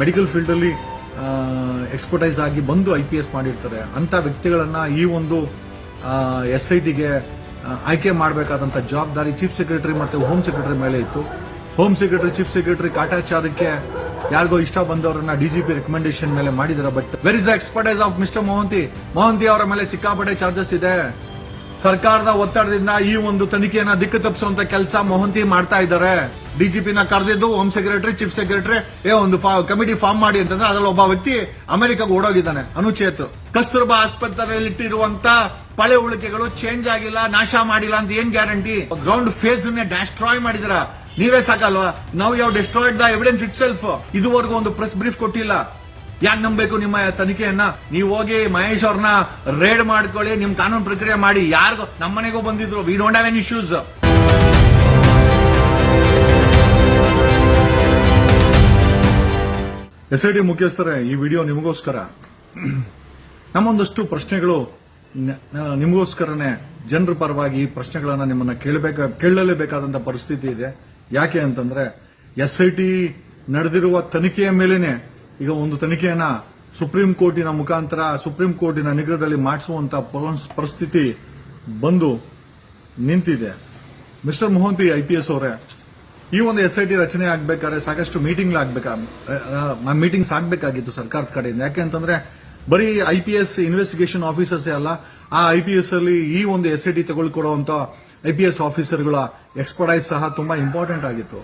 Medical ಫೀಲ್ಡಲ್ಲಿ expertise ಆಗಿ ಬಂದು ಐ ಪಿ ಎಸ್ ಮಾಡಿರ್ತಾರೆ. ಅಂಥ ವ್ಯಕ್ತಿಗಳನ್ನ ಈ ಒಂದು ಎಸ್ ಐ ಟಿಗೆ ಆಯ್ಕೆ ಮಾಡಬೇಕಾದಂಥ ಜವಾಬ್ದಾರಿ ಚೀಫ್ ಸೆಕ್ರೆಟರಿ ಮತ್ತು ಹೋಮ್ ಸೆಕ್ರೆಟರಿ ಮೇಲೆ ಇತ್ತು. ಹೋಮ್ ಸೆಕ್ರೆಟರಿ ಚೀಫ್ ಸೆಕ್ರೆಟರಿ ಕಾಟಾಚಾರಕ್ಕೆ ಯಾರಿಗೋ ಇಷ್ಟ ಬಂದವರನ್ನ ಪಿ ರೆಕಮೆಂಡೇಶನ್ ಮೇಲೆ ಮಾಡಿದ್ದಾರೆ. But where is the expertise of mister Mohanty Mohanty ಅವರ ಮೇಲೆ ಸಿಕ್ಕಾಪಟ್ಟೆ ಚಾರ್ಜಸ್ ಇದೆ. ಸರ್ಕಾರದ ಒತ್ತಡದಿಂದ ಈ ಒಂದು ತನಿಖೆಯನ್ನ ದಿಕ್ಕು ತಪ್ಪಿಸುವಂತ ಕೆಲಸ ಮೋಹಂತಿ ಮಾಡ್ತಾ ಇದ್ದಾರೆ. ಡಿಜಿಪಿನ ಕರೆದಿದ್ದು ಹೋಮ್ ಸೆಕ್ರೆಟರಿ, ಚೀಫ್ ಸೆಕ್ರೆಟರಿ, ಏ, ಒಂದು ಕಮಿಟಿ ಫಾರ್ಮ್ ಮಾಡಿ ಅಂತಂದ್ರೆ ಅದ್ರಲ್ಲಿ ಒಬ್ಬ ವ್ಯಕ್ತಿ ಅಮೆರಿಕಾಗೆ ಓಡೋಗಿದ್ದಾನೆ, ಅನುಚೇತ್. ಕಸ್ತೂರ್ಬಾ ಆಸ್ಪತ್ರೆಯಲ್ಲಿ ಇಟ್ಟಿರುವಂತ ಪಳೆ ಉಳಿಕೆಗಳು ಚೇಂಜ್ ಆಗಿಲ್ಲ, ನಾಶ ಮಾಡಿಲ್ಲ ಅಂತ ಏನ್ ಗ್ಯಾರಂಟಿ ಗ್ರೌಂಡ್ ಫೇಸ್ ಡೆಸ್ಟ್ರಾಯ್ ಮಾಡಿದ್ರ ನೀವೇ ಸಾಕಲ್ವಾ? ನಾವು ಯಾವ destroyed the evidence itself ಇದುವರೆಗೂ ಒಂದು ಪ್ರೆಸ್ ಬ್ರೀಫ್ ಕೊಟ್ಟಿಲ್ಲ. ಯಾಕೆ ನಂಬಬೇಕು ನಿಮ್ಮ ತನಿಖೆಯನ್ನ? ನೀವು ಹೋಗಿ ಮಹೇಶ್ ಅವ್ರನ್ನ ರೇಡ್ ಮಾಡ್ಕೊಳ್ಳಿ, ನಿಮ್ ಕಾನೂನು ಪ್ರಕ್ರಿಯೆ ಮಾಡಿ. ಯಾರಿಗೂ ನಮ್ಮನೆಗೂ ಬಂದಿದ್ರು. We don't have any issues S I T ಮುಖ್ಯಸ್ಥರೇ, ಈ ವಿಡಿಯೋ ನಿಮಗೋಸ್ಕರ. ನಮ್ಮೊಂದಷ್ಟು ಪ್ರಶ್ನೆಗಳು ನಿಮಗೋಸ್ಕರನೇ ಜನರ ಪರವಾಗಿ ಈ ಪ್ರಶ್ನೆಗಳನ್ನು ನಿಮ್ಮನ್ನ ಕೇಳಬೇಕ ಕೇಳಲೇಬೇಕಾದಂಥ ಪರಿಸ್ಥಿತಿ ಇದೆ. ಯಾಕೆ ಅಂತಂದ್ರೆ, ಎಸ್ ಐ ಟಿ ನಡೆದಿರುವ ತನಿಖೆಯ ಮೇಲೇನೆ ಈಗ ಒಂದು ತನಿಖೆಯನ್ನ ಸುಪ್ರೀಂ ಕೋರ್ಟಿನ ಮುಖಾಂತರ, ಸುಪ್ರೀಂ ಕೋರ್ಟಿನ ನಿಗ್ರಹದಲ್ಲಿ ಮಾಡಿಸುವಂತ ಪರ- ಪರಿಸ್ಥಿತಿ ಬಂದು ನಿಂತಿದೆ. Mister Mohanty, I P S ಅವರೇ ಈ ಒಂದು ಎಸ್ ಐ ಟಿ ರಚನೆ ಆಗ್ಬೇಕಾದ್ರೆ ಸಾಕಷ್ಟು ಮೀಟಿಂಗ್ ಆಗ್ಬೇಕಾ ಮೀಟಿಂಗ್ಸ್ ಆಗ್ಬೇಕಾಗಿತ್ತು ಸರ್ಕಾರದ ಕಡೆಯಿಂದ. ಯಾಕೆ ಅಂತಂದ್ರೆ, ಬರೀ I P S investigation officers ಅಲ್ಲ, ಆ ಐ ಪಿ ಎಸ್ ಅಲ್ಲಿ ಈ ಒಂದು ಎಸ್ ಐ ಟಿ ತಗೊಳ್ಕೊಡುವಂತ ಐ ಪಿ ಎಸ್ ಆಫೀಸರ್ಗಳ ಎಕ್ಸ್ಪರ್ಟೈಸ್ ಸಹ ತುಂಬಾ ಇಂಪಾರ್ಟೆಂಟ್ ಆಗಿತ್ತು.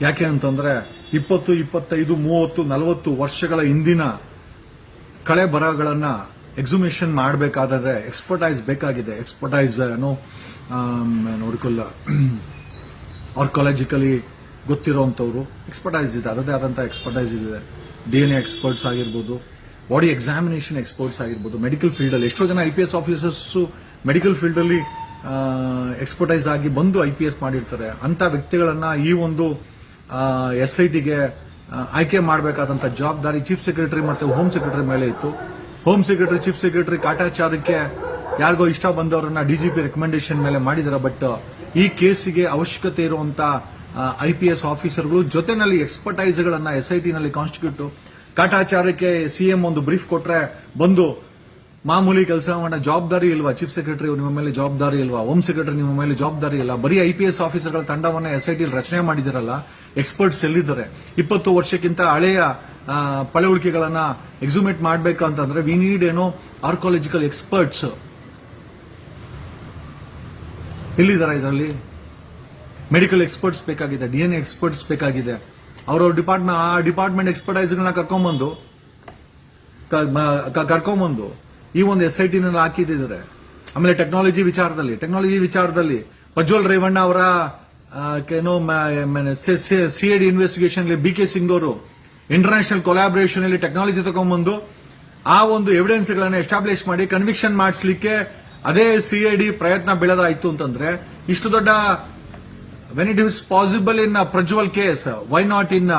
ಯಾಕೆ ಅಂತಂದ್ರೆ, ಇಪ್ಪತ್ತು, ಇಪ್ಪತ್ತೈದು, ಮೂವತ್ತು, ನಲವತ್ತು ವರ್ಷಗಳ ಹಿಂದಿನ ಕಳೆ ಬರಗಳನ್ನ ಎಕ್ಸುಮೇಷನ್ ಮಾಡಬೇಕಾದ್ರೆ ಎಕ್ಸ್ಪರ್ಟೈಸ್ ಬೇಕಾಗಿದೆ. ಎಕ್ಸ್ಪರ್ಟೈಸ್ ಏನೋ ನೋಡ್ಕೊಲ್ಲ ಆರ್ಕಾಲಜಿಕಲಿ ಗೊತ್ತಿರೋವಂಥವ್ರು ಎಕ್ಸ್ಪರ್ಟೈಸ್ ಇದೆ. ಅದರದೇ ಆದಂಥ ಎಕ್ಸ್ಪರ್ಟೈಸ್ ಇದೆ. ಡಿ ಎನ್ ಎಕ್ಸ್ಪರ್ಟ್ಸ್ ಆಗಿರ್ಬೋದು ಬಾಡಿ ಎಕ್ಸಾಮಿನೇಷನ್ ಎಕ್ಸ್ಪರ್ಟ್ಸ್ ಆಗಿರ್ಬೋದು ಮೆಡಿಕಲ್ ಫೀಲ್ಡಲ್ಲಿ ಎಷ್ಟೋ ಜನ I P S officers medical ಫೀಲ್ಡಲ್ಲಿ ಎಕ್ಸ್ಪರ್ಟೈಸ್ ಆಗಿ ಬಂದು ಐ ಪಿ ಎಸ್ ಮಾಡಿರ್ತಾರೆ. ಅಂಥ ವ್ಯಕ್ತಿಗಳನ್ನು ಈ ಒಂದು ಎಸ್ ಐ ಟಿಗೆ ಆಯ್ಕೆ ಮಾಡಬೇಕಾದಂಥ ಜವಾಬ್ದಾರಿ ಚೀಫ್ ಸೆಕ್ರೆಟರಿ ಮತ್ತು ಹೋಮ್ ಸೆಕ್ರೆಟರಿ ಮೇಲೆ ಇತ್ತು. ಹೋಮ್ ಸೆಕ್ರೆಟರಿ ಚೀಫ್ ಸೆಕ್ರೆಟರಿ ಕಾಟಾಚಾರಕ್ಕೆ ಯಾರಿಗೋ ಇಷ್ಟ ಬಂದವರನ್ನ ಡಿಜಿಪಿ ರೆಕಮೆಂಡೇಶನ್ ಮೇಲೆ ಮಾಡಿದಾರೆ ಬಟ್ ಈ ಕೇಸಿಗೆ ಅವಶ್ಯಕತೆ ಇರುವಂತ ಐ ಪಿ ಎಸ್ ಆಫೀಸರ್ಗಳು ಜೊತೆನಲ್ಲಿ ಎಕ್ಸ್ಪರ್ಟೈಸ್ಗಳನ್ನ ಎಸ್ ಐ ಟಿನಲ್ಲಿ ಕಾನ್ಸ್ಟಿಟ್ಯೂಟ್ ಕಾಟಾಚಾರಕ್ಕೆ ಸಿಎಂ ಒಂದು ಬ್ರೀಫ್ ಕೊಟ್ರೆ ಬಂದು, ಮಾಮೂಲಿ ಕೆಲಸ ಮಾಡೋ ಜವಾಬ್ದಾರಿ ಇಲ್ವಾ? ಚೀಫ್ ಸೆಕ್ರೆಟರಿ ನಿಮ್ಮ ಮೇಲೆ ಜವಾಬ್ದಾರಿ ಇಲ್ವಾ? ಹೋಮ್ ಸೆಕ್ರೆಟರಿ ನಿಮ್ಮ ಮೇಲೆ ಜವಾಬ್ದಾರಿ ಇಲ್ಲ. ಬರೀ ಐ ಪಿ ಎಸ್ ಆಫೀಸರ್ಗಳ ತಂಡವನ್ನ ಎಸ್ ಐ ಟಿ ರಚನೆ ಮಾಡಿದಿರಲ್ಲ ಎಕ್ಸ್ಪರ್ಟ್ಸ್ ಎಲ್ಲಿದ್ದಾರೆ? ಇಪ್ಪತ್ತು ವರ್ಷಕ್ಕಿಂತ ಹಳೆಯ ಪಳವಳಿಕೆಗಳನ್ನ ಎಕ್ಸುಮೇಟ್ ಮಾಡಬೇಕಂತಂದ್ರೆ ವಿ ನೀಡ್ ಏನೋ ಆರ್ಕಾಲಜಿಕಲ್ ಎಕ್ಸ್ಪರ್ಟ್ಸ್ ಎಲ್ಲಿದ್ದಾರೆ ಇದರಲ್ಲಿ? ಮೆಡಿಕಲ್ ಎಕ್ಸ್ಪರ್ಟ್ಸ್ ಬೇಕಾಗಿದೆ ಡಿ ಎನ್ ಎಕ್ಸ್ಪರ್ಟ್ಸ್ ಬೇಕಾಗಿದೆ. ಅವ್ರವ್ರ ಡಿಪಾರ್ಟ್ಮೆಂಟ್ ಆ ಡಿಪಾರ್ಟ್ಮೆಂಟ್ ಎಕ್ಸ್ಪರ್ಟೈಸ್ಗಳನ್ನ ಕರ್ಕೊಂಬಂದು ಕರ್ಕೊಂಬಂದು ಈ ಒಂದು ಎಸ್ ಐ ಟಿನಲ್ಲಿ ಹಾಕಿದ್ದಿದ್ದಾರೆ ಆಮೇಲೆ ಟೆಕ್ನಾಲಜಿ ವಿಚಾರದಲ್ಲಿ ಟೆಕ್ನಾಲಜಿ ವಿಚಾರದಲ್ಲಿ ಪ್ರಜ್ವಲ್ ರೇವಣ್ಣ ಅವರ ಏನೋ C A D investigation B K Singh ಅವರು ಇಂಟರ್ನ್ಯಾಷನಲ್ ಕೊಲಾಬರೇಷನ್ ಅಲ್ಲಿ ಟೆಕ್ನಾಲಜಿ ತಗೊಂಡ್ಬಂದು ಆ ಒಂದು ಎವಿಡೆನ್ಸ್ ಗಳನ್ನ ಎಸ್ಟಾಬ್ಲಿಷ್ ಮಾಡಿ ಕನ್ವಿಕ್ಷನ್ ಮಾಡಿಸ್ಲಿಕ್ಕೆ ಅದೇ ಸಿ ಐ ಡಿ ಪ್ರಯತ್ನ ಬೆಳೆದಾಯ್ತು ಅಂತಂದ್ರೆ ಇಷ್ಟು ದೊಡ್ಡ when it is possible in Prajwal case why not in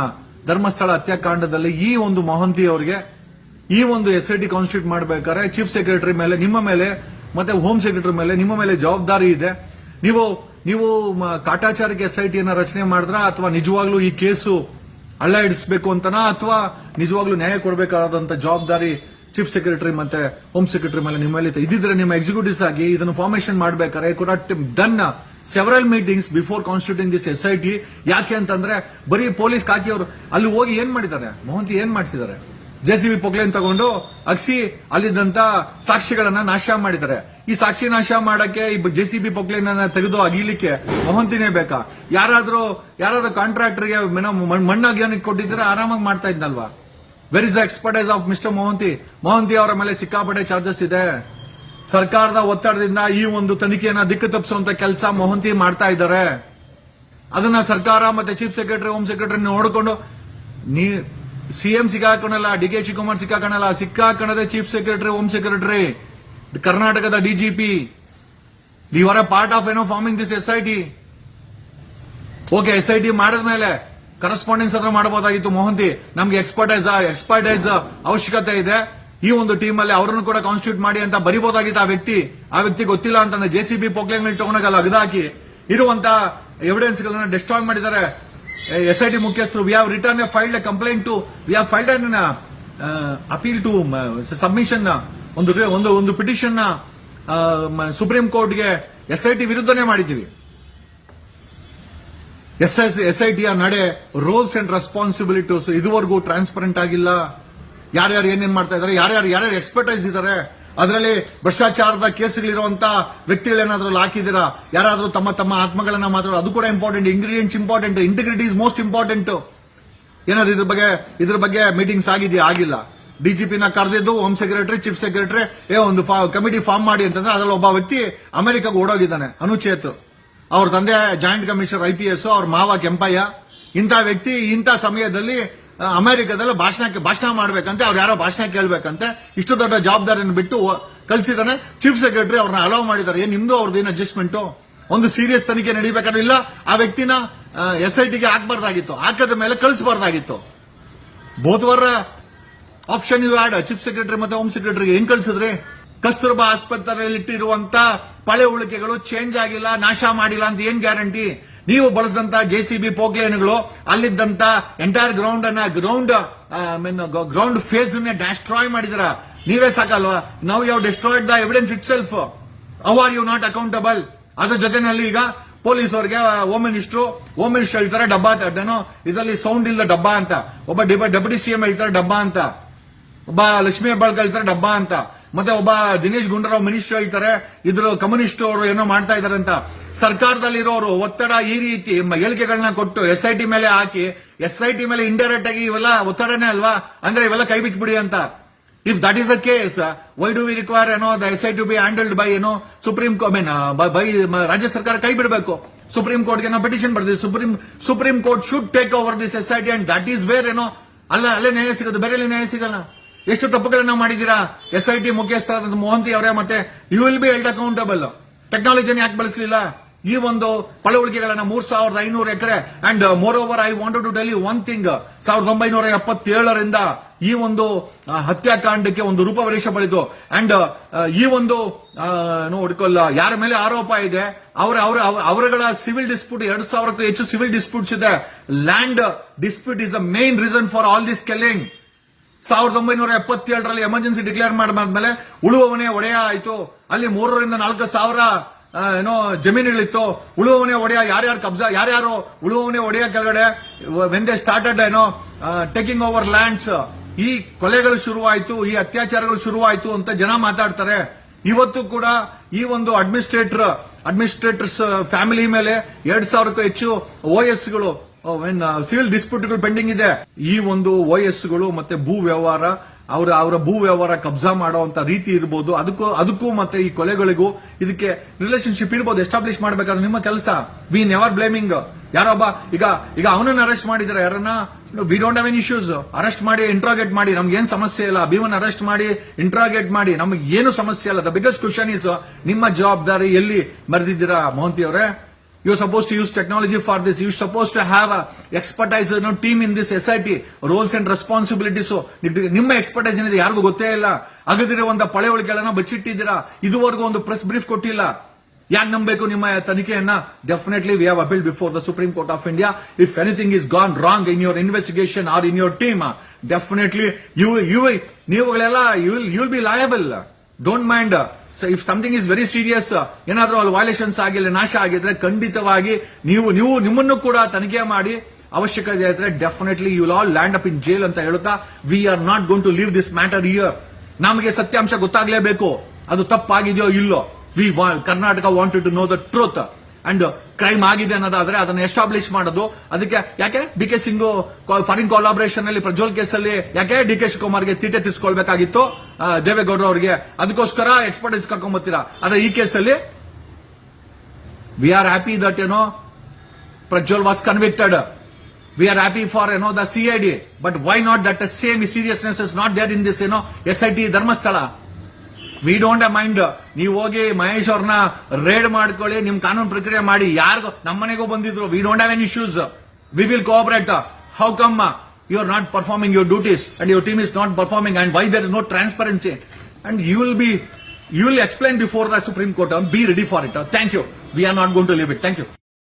Dharmasthala ಹತ್ಯಾಕಾಂಡದಲ್ಲಿ ಈ ಒಂದು ಮೊಹಂತಿ ಅವರಿಗೆ ಈ ಒಂದು ಎಸ್ ಐ ಟಿ ಕಾನ್ಸ್ಟಿಟ್ಯೂಟ್ ಮಾಡಬೇಕಾದ್ರೆ ಚೀಫ್ ಸೆಕ್ರೆಟರಿ ಮೇಲೆ, ನಿಮ್ಮ ಮೇಲೆ, ಮತ್ತೆ ಹೋಮ್ ಸೆಕ್ರೆಟರಿ ಮೇಲೆ, ನಿಮ್ಮ ಮೇಲೆ ಜವಾಬ್ದಾರಿ ಇದೆ. ನೀವು ನೀವು ಕಾಟಾಚಾರಕ್ಕೆ ಎಸ್ ಐ ಟಿಯನ್ನು ರಚನೆ ಮಾಡಿದ್ರ ಅಥವಾ ನಿಜವಾಗ್ಲೂ ಈ ಕೇಸು ಅಳ್ಳ ಇಡಿಸಬೇಕು ಅಂತನಾ ಅಥವಾ ನಿಜವಾಗ್ಲೂ ನ್ಯಾಯ ಕೊಡಬೇಕಾದಂತ ಜವಾಬ್ದಾರಿ ಚೀಫ್ ಸೆಕ್ರೆಟರಿ ಮತ್ತೆ ಹೋಮ್ ಸೆಕ್ರೆಟರಿ ಮೇಲೆ ನಿಮ್ಮ ಮೇಲೆ ಇದೆ. ಇದ್ದಿದ್ರೆ ನಿಮ್ಮ ಎಕ್ಸಿಕ್ಯೂಟಿವ್ಸ್ ಆಗಿ ಇದನ್ನು ಫಾರ್ಮೇಶನ್ ಮಾಡಬೇಕಾದ್ರೆ ಕೂಡ done several meetings before constituting this S I T ಯಾಕೆ ಅಂತಂದ್ರೆ ಬರೀ ಪೊಲೀಸ್ ಕಾಕಿಯವರು ಅಲ್ಲಿ ಹೋಗಿ ಏನ್ ಮಾಡಿದ್ದಾರೆ? ಮೋಹಂತಿ ಏನ್ ಮಾಡಿಸಿದ್ದಾರೆ? ಜೆ ಸಿ ಬಿ ಪೊಕ್ಲೇನ್ ತಗೊಂಡು ಅಕ್ಸಿ ಅಲ್ಲಿದ್ದಂತ ಸಾಕ್ಷಿಗಳನ್ನ ನಾಶ ಮಾಡಿದ್ದಾರೆ. ಈ ಸಾಕ್ಷಿ ನಾಶ ಮಾಡಕ್ಕೆ ಈ ಜೆ ಸಿ ಬಿ ಪೊಕ್ಲೇನ್ ತೆಗೆದು ಅಗಿಲಿಕ್ಕೆ ಮೊಹಂತಿನೇ ಬೇಕಾ? ಯಾರಾದ್ರೂ ಯಾರಾದ್ರೂ ಕಾಂಟ್ರಾಕ್ಟರ್ಗೆ ಮಣ್ಣಾಗಿ ಕೊಟ್ಟಿದ್ರೆ ಆರಾಮಾಗಿ ಮಾಡ್ತಾ ಇದ್ನಲ್ವಾ? Where is expertise of mister Mohanty Mohanty ಅವರ ಮೇಲೆ ಸಿಕ್ಕಾಪಟ್ಟೆ ಚಾರ್ಜಸ್ ಇದೆ. ಸರ್ಕಾರದ ಒತ್ತಡದಿಂದ ಈ ಒಂದು ತನಿಖೆಯನ್ನ ದಿಕ್ಕು ತಪ್ಪಿಸುವಂತ ಕೆಲಸ ಮೋಹಂತಿ ಮಾಡ್ತಾ ಇದ್ದಾರೆ. ಅದನ್ನ ಸರ್ಕಾರ ಮತ್ತೆ ಚೀಫ್ ಸೆಕ್ರೆಟರಿ ಹೋಮ್ ಸೆಕ್ರೆಟರಿ ನೋಡಿಕೊಂಡು ನೀ ಸಿಎಂ ಸಿಕ್ಕಾಕೊಂಡಲ್ಲ ಡಿ ಕೆ ಶಿವಕುಮಾರ್ ಸಿಕ್ಕಾಕಣಲ್ಲ, ಸಿಕ್ಕಾಕಣದೆ ಚೀಫ್ ಸೆಕ್ರೆಟರಿ ಹೋಮ್ ಸೆಕ್ರೆಟರಿ ಕರ್ನಾಟಕದ ಡಿಜಿಪಿ ಇವರ ಪಾರ್ಟ್ ಆಫ್ ಏನೋ forming this S I T okay S I T ಮಾಡಿದ್ಮೇಲೆ ಕರೆಸ್ಪಾಂಡೆನ್ಸ್ ಹತ್ರ ಮಾಡಬಹುದಾಗಿತ್ತು. ಮೋಹಂತಿ, ನಮ್ಗೆ ಎಕ್ಸ್ಪರ್ಟೈಸ್ ಎಕ್ಸ್ಪರ್ಟೈಸ್ ಅವಶ್ಯಕತೆ ಇದೆ. ಈ ಒಂದು ಟೀಮ್ ಅಲ್ಲಿ ಅವರನ್ನು ಕೂಡ ಕಾನ್ಸ್ಟಿಟ್ಯೂಟ್ ಮಾಡಿ ಅಂತ ಬರಿಬಹುದಾಗಿತ್ತು ಆ ವ್ಯಕ್ತಿ. ಆ ವ್ಯಕ್ತಿ ಗೊತ್ತಿಲ್ಲ ಅಂತಂದ್ರೆ ಜೆ ಸಿ ಬಿ ಪೊಕ್ಲೆಂಗ್ ತಗೊಂಡಾಗಲ್ಲ ಅಗದಾಕಿ ಇರುವಂತ ಎವಿಡೆನ್ಸ್ ಗಳನ್ನ ಡಿಸ್ಟ್ರಾಯ್ ಮಾಡಿದ್ದಾರೆ. ಎಸ್ ಐ ಟಿ ಮುಖ್ಯಸ್ಥರು we have return a filed a complaint to we have filed an appeal to submission ಒಂದು ಒಂದು ಒಂದು ಪಿಟಿಷನ್ ಸುಪ್ರೀಂ ಕೋರ್ಟ್ಗೆ ಎಸ್ ಐ ಟಿ ವಿರುದ್ಧನೇ ಮಾಡಿದ್ದೀವಿ. ಎಸ್ ಎಸ್ ಎಸ್ ಐ ಟಿಯ ನಡೆ ರೋಲ್ಸ್ ಅಂಡ್ ರೆಸ್ಪಾನ್ಸಿಬಿಲಿಟೀಸ್ ಇದುವರೆಗೂ ಟ್ರಾನ್ಸ್ಪರೆಂಟ್ ಆಗಿಲ್ಲ. ಯಾರ್ಯಾರು ಏನೇನು ಮಾಡ್ತಾ ಇದಾರೆ, ಯಾರ್ಯಾರು ಯಾರ್ಯಾರು ಎಕ್ಸ್ಪರ್ಟೈಸ್ ಇದ್ದಾರೆ ಅದರಲ್ಲಿ ಭ್ರಷ್ಟಾಚಾರದ ಕೇಸ್ಗಳಿರುವಂತ ವ್ಯಕ್ತಿಗಳೇನಾದ್ರೂ ಅಲ್ಲಿ ಹಾಕಿದ್ದೀರಾ? ಯಾರಾದ್ರೂ ತಮ್ಮ ತಮ್ಮ ಆತ್ಮಗಳನ್ನ ಮಾತಾಡೋದು ಅದು ಕೂಡ important ingredients important integrity is most important ಏನಾದ್ರು ಇದ್ರ ಬಗ್ಗೆ ಇದ್ರ ಬಗ್ಗೆ ಮೀಟಿಂಗ್ಸ್ ಆಗಿದೆಯಾ? ಆಗಿಲ್ಲ. ಡಿಜಿಪಿನ ಕರೆದಿದ್ದು ಹೋಮ್ ಸೆಕ್ರೆಟರಿ ಚೀಫ್ ಸೆಕ್ರೆಟರಿ ಏ, ಒಂದು ಕಮಿಟಿ ಫಾರ್ಮ್ ಮಾಡಿ ಅಂತಂದ್ರೆ ಅದರಲ್ಲಿ ಒಬ್ಬ ವ್ಯಕ್ತಿ ಅಮೆರಿಕಾಗೆ ಓಡೋಗಿದ್ದಾನೆ, ಅನುಚೇತ್. ಅವ್ರ ತಂದೆ joint commissioner I P S, ಅವ್ರ ಮಾವ ಕೆಂಪಯ್ಯ, ಇಂಥ ವ್ಯಕ್ತಿ ಇಂಥ ಸಮಯದಲ್ಲಿ ಅಮೆರಿಕದಲ್ಲಿ ಭಾಷಣ ಭಾಷಣ ಮಾಡಬೇಕಂತೆ, ಅವ್ರು ಯಾರೋ ಭಾಷಣ ಕೇಳಬೇಕಂತೆ, ಇಷ್ಟು ದೊಡ್ಡ ಜವಾಬ್ದಾರಿಯನ್ನು ಬಿಟ್ಟು ಕಲಿಸಿದಾನೆ ಚೀಫ್ ಸೆಕ್ರೆಟರಿ ಅವ್ರನ್ನ ಅಲೋ ಮಾಡಿದ್ದಾರೆ. ಏನು ನಿಮ್ದು ಅವ್ರದ್ದು ಅಡ್ಜಸ್ಟ್ಮೆಂಟ್ ಒಂದು ಸೀರಿಯಸ್ ತನಿಖೆ ನಡೀಬೇಕಾದ್ರೆ ಇಲ್ಲ, ಆ ವ್ಯಕ್ತಿನ ಎಸ್ ಐ ಟಿಗೆ ಹಾಕಬಾರ್ದಾಗಿತ್ತು. ಹಾಕದ ಮೇಲೆ ಕಳಿಸಬಾರ್ದಾಗಿತ್ತು. ಬೋಧವಾರ option you add chief secretary ಮತ್ತೆ ಹೋಮ್ ಸೆಕ್ರೆಟರಿಗೆ ಹೆಂಗ್ ಕಳ್ಸಿದ್ರಿ? ಕಸ್ತೂರ್ಬಾ ಆಸ್ಪತ್ರೆಯಲ್ಲಿ ಇಟ್ಟಿರುವಂತ ಪಳೆ ಉಳಿಕೆಗಳು ಚೇಂಜ್ ಆಗಿಲ್ಲ, ನಾಶ ಮಾಡಿಲ್ಲ ಅಂತ ಏನ್ ಗ್ಯಾರಂಟಿ ನೀವು ಬಳಸಿದಂತ ಜೆ ಸಿ ಬಿ ಪೋಕ್ಲೇನ್ಗಳು ಅಲ್ಲಿದ್ದಂತ ಎಂಟೈರ್ ಗ್ರೌಂಡ್ ಅನ್ನ ground mean ground face destroy ಮಾಡಿದಿರ. ನೀವೇ ಸಾಕಲ್ವಾ? ನಾವು ಯಾವ destroyed the evidence itself how are you not accountable ಅದ್ರ ಜೊತೆನಲ್ಲಿ ಈಗ ಪೊಲೀಸ್ ಅವರಿಗೆ ಹೋಮ್ ಮಿನಿಸ್ಟ್ರು ಹೋಮ್ ಮಿನಿಸ್ಟರ್ ಹೇಳ್ತಾರೆ ಡಬ್ಬಾ ಏನೋ ಇದರಲ್ಲಿ ಸೌಂಡ್ ಇಲ್ಲದ ಡಬ್ಬಾ ಅಂತ. ಒಬ್ಬ ಡೆಪ್ಯೂಟಿ ಸಿಎಂ ಹೇಳ್ತಾರೆ ಡಬ್ಬಾ ಅಂತ. ಒಬ್ಬ ಲಕ್ಷ್ಮೀ ಹೆಬ್ಬಾಳ್ಕ ಹೇಳ್ತಾರೆ ಡಬ್ಬಾ ಅಂತ. ಮತ್ತೆ ಒಬ್ಬ ದಿನೇಶ್ ಗುಂಡೂರಾವ್ ಮಿನಿಸ್ಟರ್ ಹೇಳ್ತಾರೆ, ಇದ್ರ ಕಮ್ಯುನಿಸ್ಟ್ ಅವರು ಏನೋ ಮಾಡ್ತಾ ಇದಾರೆ ಅಂತ. ಸರ್ಕಾರದಲ್ಲಿರೋರು ಒತ್ತಡ ಈ ರೀತಿ ಹೇಳಿಕೆಗಳನ್ನ ಕೊಟ್ಟು ಎಸ್ ಐ ಟಿ ಮೇಲೆ ಹಾಕಿ ಎಸ್ ಐ ಟಿ ಮೇಲೆ ಇಂಡೈರೆಕ್ಟ್ ಆಗಿ ಇವೆಲ್ಲ ಒತ್ತಡನೇ ಅಲ್ವಾ? ಅಂದ್ರೆ ಇವೆಲ್ಲ ಕೈ ಬಿಟ್ಬಿಡಿ ಅಂತ. If that is the case why do we require ಏನೋ the S I to be handled by ಏನೋ ಸುಪ್ರೀಂ ಮೀನ್ ಬೈ ರಾಜ್ಯ ಸರ್ಕಾರ ಕೈ ಬಿಡಬೇಕು. ಸುಪ್ರೀಂ ಕೋರ್ಟ್ಗೆ ನಾವು ಪಿಟಿಷನ್ ಬರ್ತೀವಿ supreme supreme court should take over this S I T and that is where ಏನೋ ಅಲ್ಲ, ಅಲ್ಲೇ ನ್ಯಾಯ ಸಿಗೋದು ಬೇರೆ ನ್ಯಾಯ ಸಿಗಲ್ಲ. ಎಷ್ಟು ತಪ್ಪುಗಳನ್ನ ಮಾಡಿದ್ದೀರಾ? ಎಸ್ ಐ ಟಿ ಮುಖ್ಯಸ್ಥರಾದ ಮೋಹಂತಿ ಅವರೇ ಮತ್ತೆ you will be held accountable technology ಯಾಕೆ ಬಳಸಲಿಲ್ಲ? ಈ ಒಂದು ಪಳವಳಿಕೆಗಳನ್ನ ಮೂರ್ ಸಾವಿರದ ಐನೂರು ಎಕರೆ. And moreover I wanted to tell you one thing ಸಾವಿರದ ಒಂಬೈನೂರ ಎಪ್ಪತ್ತೇಳರಿಂದ ಈ ಒಂದು ಹತ್ಯಾಕಾಂಡಕ್ಕೆ ಒಂದು ರೂಪವರೇಷ ಬಳಿತು. ಅಂಡ್ ಈ ಒಂದು ನೋಡ್ಕೊಲ್ಲ ಯಾರ ಮೇಲೆ ಆರೋಪ ಇದೆ? ಅವರ ಅವರ ಅವರಗಳ ಸಿವಿಲ್ ಡಿಸ್ಪ್ಯೂಟ್ ಎರಡು ಸಾವಿರಕ್ಕೂ ಹೆಚ್ಚು ಸಿವಿಲ್ ಡಿಸ್ಪ್ಯೂಟ್ಸ್ ಇದೆ. Land dispute is the main reason for all this killing ಸಾವಿರದ ಒಂಬೈನೂರ ಎಪ್ಪತ್ತೇಳರಲ್ಲಿ ಎಮರ್ಜೆನ್ಸಿ ಡಿಕ್ಲೇರ್ ಮಾಡಾದ್ಮೇಲೆ ಉಳುವವನೇ ಒಡೆಯ ಆಯ್ತು. ಅಲ್ಲಿ ಮೂರರಿಂದ ನಾಲ್ಕು ಸಾವಿರ ಏನೋ ಜಮೀನುಗಳಿತ್ತು. ಉಳುವವನೇ ಒಡೆಯ, ಯಾರ್ಯಾರು ಕಬ್ಜಾ, ಯಾರ್ಯಾರು ಉಳುವವನೇ ಒಡೆಯ ಕೆಳಗಡೆ ವೆಂದೇ ಸ್ಟಾರ್ಟೆಡ್ ಏನೋ ಟೇಕಿಂಗ್ ಓವರ್ ಲ್ಯಾಂಡ್ಸ್ ಈ ಕೊಲೆಗಳು ಶುರುವಾಯಿತು, ಈ ಅತ್ಯಾಚಾರಗಳು ಶುರುವಾಯಿತು ಅಂತ ಜನ ಮಾತಾಡ್ತಾರೆ. ಇವತ್ತು ಕೂಡ ಈ ಒಂದು ಅಡ್ಮಿನಿಸ್ಟ್ರೇಟರ್ ಅಡ್ಮಿನಿಸ್ಟ್ರೇಟರ್ಸ್ ಫ್ಯಾಮಿಲಿ ಮೇಲೆ ಎರಡ್ ಸಾವಿರಕ್ಕೂ ಹೆಚ್ಚು ಓ ಎಸ್ಗಳು ಸಿವಿಲ್ ಡಿಸ್ಪ್ಯೂಟ್ಗಳು ಪೆಂಡಿಂಗ್ ಇದೆ, ಈ ಒಂದು ಓ ಎಸ್ಗಳು ಮತ್ತೆ ಭೂ ವ್ಯವಹಾರ, ಅವರ ಅವರ ಭೂ ವ್ಯವಹಾರ ಕಬ್ಜಾ ಮಾಡುವಂತ ರೀತಿ ಇರ್ಬೋದು, ಅದಕ್ಕೂ ಅದಕ್ಕೂ ಮತ್ತೆ ಈ ಕೊಲೆಗಳಿಗೂ ಇದಕ್ಕೆ ರಿಲೇಶನ್ಶಿಪ್ ಇರ್ಬೋದು ಎಸ್ಟಾಬ್ಲಿಷ್ ಮಾಡ್ಬೇಕಾದ್ರೆ ನಿಮ್ಮ ಕೆಲಸ. ವಿ ನೆವರ್ ಬ್ಲೇಮಿಂಗ್ ಯಾರೊಬ್ಬ ಈಗ ಈಗ ಅವನನ್ನ ಅರೆಸ್ಟ್ ಮಾಡಿದಾರೆ ಯಾರನ್ನ? We don't have any issues arrest ಮಾಡಿ ಇಂಟ್ರಾಗೇಟ್ ಮಾಡಿ, ನಮ್ಗೆ ಏನ್ ಸಮಸ್ಯೆ ಇಲ್ಲ. ಭೀಮನ್ ಅರೆಸ್ಟ್ ಮಾಡಿ ಇಂಟ್ರಾಗೇಟ್ ಮಾಡಿ, ನಮ್ಗೆ ಏನು ಸಮಸ್ಯೆ ಇಲ್ಲ. ದ ಬಿಗ್ಗೆಸ್ಟ್ ಕ್ವಶನ್ ಇಸ್ ನಿಮ್ಮ ಜವಾಬ್ದಾರಿ ಎಲ್ಲಿ? ಮರೆದಿದ್ದೀರಾ ಮೋಹಂತಿ ಅವರೇ you suppose to use technology for this you suppose to have expertise team in this S I T roles and responsibilities ನಿಮ್ಮ ಎಕ್ಸ್ಪರ್ಟೈಸ್ ಏನಿದೆ ಯಾರಿಗೂ ಗೊತ್ತೇ ಇಲ್ಲ. ಅಗದಿರುವಂತ ಪಳೆವಳಿಕೆಗಳನ್ನ ಬಚ್ಚಿಟ್ಟಿದ್ದೀರಾ? ಇದುವರೆಗೂ ಒಂದು ಪ್ರೆಸ್ ಬ್ರೀಫ್ ಕೊಟ್ಟಿಲ್ಲ. ಯಾಕೆ ನಂಬಬೇಕು ನಿಮ್ಮ ತನಿಖೆಯನ್ನ? Definitely we have appeal before the supreme court of India if anything is gone wrong in your investigation or in your team definitely you you ನೀವುಗಳೆಲ್ಲ you will you will be liable don't mind so if something is very serious ಏನಾದರೂ ಅಲ್ಲಿ violations ಆಗಿಲ್ಲ, ನಾಶ ಆಗಿದ್ರೆ ಖಂಡಿತವಾಗಿ ನೀವು ನೀವು ನಿಮ್ಮನ್ನು ಕೂಡ ತನಿಖೆ ಮಾಡಿ ಅವಶ್ಯಕತೆ ಇದ್ರೆ definitely you all land up in jail ಅಂತ ಹೇಳುತ್ತಾ we are not gonna leave this matter here ನಮಗೆ ಸತ್ಯಾಂಶ ಗೊತ್ತಾಗಲೇಬೇಕು. ಅದು ತಪ್ಪಾಗಿದೆಯೋ ಇಲ್ಲೋ? We Karnataka wanted to know the truth and crime ಆಗಿದೆ ಅನ್ನೋದಾದ್ರೆ ಅದನ್ನ ಎಸ್ಟಾಬ್ಲಿಷ್ ಮಾಡೋದು. ಅದಕ್ಕೆ ಯಾಕೆ? D K Singh foreign collaboration ಅಲ್ಲಿ ಪ್ರಜ್ವಲ್ ಕೇಸಲ್ಲಿ ಯಾಕೆ ಡಿ ಕೆ ಶಿವಕುಮಾರ್ಗೆ ತೀಟೆ ತಿರ್ಸ್ಕೊಳ್ಬೇಕಾಗಿತ್ತು? ದೇವೇಗೌಡ್ರು ದೇವೇಗೌಡ ಅವರಿಗೆ. ಅದಕ್ಕೋಸ್ಕರ ಎಕ್ಸ್ಪರ್ಟೈಸ್ ಕರ್ಕೊಂಡ್ಬರ್ತೀರಾ ಆದ್ರೆ ಈ ಕೇಸಲ್ಲಿ ವಿ ಆರ್ ಹ್ಯಾಪಿ ದಟ್ ಏನೋ Prajwal was convicted we are happy for ಏನೋ the C I D but why not that same seriousness is not there in this ಏನೋ S I T Dharmasthala? We don't a mind ನೀವು ಹೋಗಿ ಮಹೇಶ್ ಅವ್ರನ್ನ raid ಮಾಡ್ಕೊಳ್ಳಿ, ನಿಮ್ ಕಾನೂನು ಪ್ರಕ್ರಿಯೆ ಮಾಡಿ, ಯಾರಿಗೂ ನಮ್ಮನೆಗೂ ಬಂದಿದ್ರು. We don't have any issues we will cooperate how come you are not performing your duties and your team is not performing and why there is no transparency and you will be you will explain before the Supreme Court be ready for it thank you we are not gone to leave it thank you